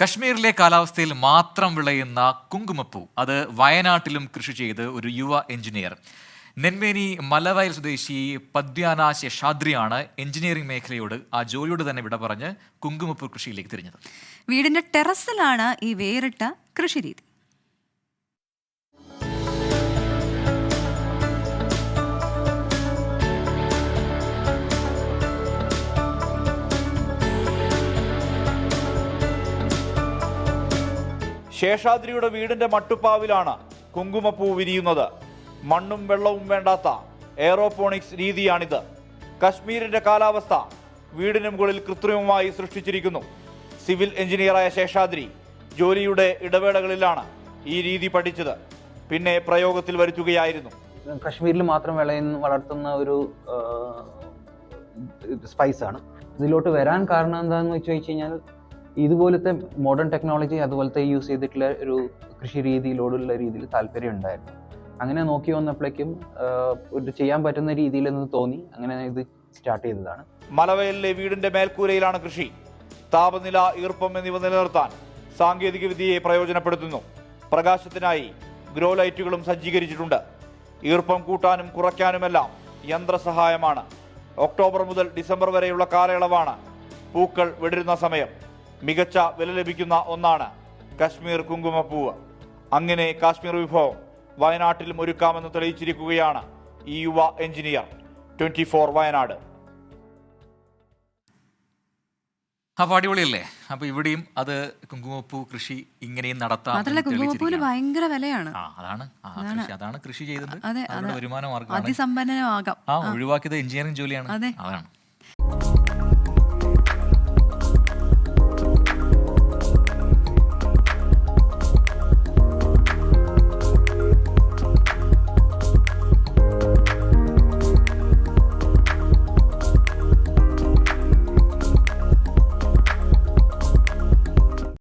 കശ്മീരിലെ കാലാവസ്ഥയിൽ മാത്രം വിളയുന്ന കുങ്കുമപ്പൂ അത് വയനാട്ടിലും കൃഷി ചെയ്ത് ഒരു യുവ എഞ്ചിനീയർ. നെന്മേനി മലവയൽ സ്വദേശി പദ്യാന ശേഷാദ്രിയാണ് എഞ്ചിനീയറിംഗ് മേഖലയോട് ആ ജോലിയോട് തന്നെ വിട പറഞ്ഞ് കുങ്കുമപ്പൂ കൃഷിയിലേക്ക് തിരിഞ്ഞത്. വീടിന്റെ ടെറസിലാണ് ഈ വേറിട്ട കൃഷിരീതി ശേഷാദ്രിയുടെ വീടിന്റെ മട്ടുപ്പാവിലാണ് കുങ്കുമപ്പൂ വിരിയുന്നത്. മണ്ണും വെള്ളവും വേണ്ടാത്ത എയറോപോണിക്സ് രീതിയാണിത്. കശ്മീരിന്റെ കാലാവസ്ഥ വീടിന് മുകളിൽ കൃത്രിമമായി സൃഷ്ടിച്ചിരിക്കുന്നു. സിവിൽ എഞ്ചിനീയറായ ശേഷാദ്രി ജോലിയുടെ ഇടവേളകളിലാണ് ഈ രീതി പഠിച്ചത്. പിന്നെ പ്രയോഗത്തിൽ വരുത്തുകയായിരുന്നു. കശ്മീരിൽ മാത്രം വിളയുന്ന വളർത്തുന്ന ഒരു സ്പൈസാണ്. ഇതിലോട്ട് വരാൻ കാരണം എന്താണെന്ന് വെച്ച് കഴിഞ്ഞാൽ ഇതുപോലത്തെ മോഡേൺ ടെക്നോളജി അതുപോലത്തെ യൂസ് ചെയ്തിട്ടുള്ള ഒരു കൃഷി രീതിയിലോടുള്ള രീതിയിൽ താല്പര്യം ഉണ്ടായിരുന്നു. അങ്ങനെ നോക്കി വന്നപ്പോഴേക്കും ഒരു ചെയ്യാൻ പറ്റുന്ന രീതിയിൽ എന്ന് തോന്നി. അങ്ങനെ ഇത് സ്റ്റാർട്ട് ചെയ്തതാണ്. മലവയലിലെ വീടിന്റെ മേൽക്കൂരയിലാണ് കൃഷി. താപനില ഈർപ്പം എന്നിവ നിലനിർത്താൻ സാങ്കേതിക വിദ്യയെ പ്രയോജനപ്പെടുത്തുന്നു. പ്രകാശത്തിനായി ഗ്രോ ലൈറ്റുകളും സജ്ജീകരിച്ചിട്ടുണ്ട്. ഈർപ്പം കൂട്ടാനും കുറയ്ക്കാനുമെല്ലാം യന്ത്രസഹായമാണ്. ഒക്ടോബർ മുതൽ ഡിസംബർ വരെയുള്ള കാലയളവാണ് പൂക്കൾ വിടരുന്ന സമയം. മികച്ച വില ലഭിക്കുന്ന ഒന്നാണ് കശ്മീർ കുങ്കുമപ്പൂവ്. അങ്ങനെ കാശ്മീർ വിഭവം വയനാട്ടിലും ഒരുക്കാമെന്ന് തെളിയിച്ചിരിക്കുകയാണ് ഈ യുവ എഞ്ചിനീയർ. Twenty four Wayanad. അപ്പൊ അടിപൊളിയല്ലേ? അപ്പൊ ഇവിടെയും അത് കുങ്കുമപ്പൂ കൃഷി ഇങ്ങനെയും നടത്താം കുങ്കുമപ്പൂവിന്. ഭയങ്കര വിലയാണ്. ആ അതാണ്. കൃഷി അതാണ് കൃഷി ചെയ്തത്. വരുമാന അതിസമ്പന്നമാകാം ആ. ഒഴിവാക്കിയത് എഞ്ചിനീയറിംഗ് ജോലിയാണ്. അതെ. അതാണ്.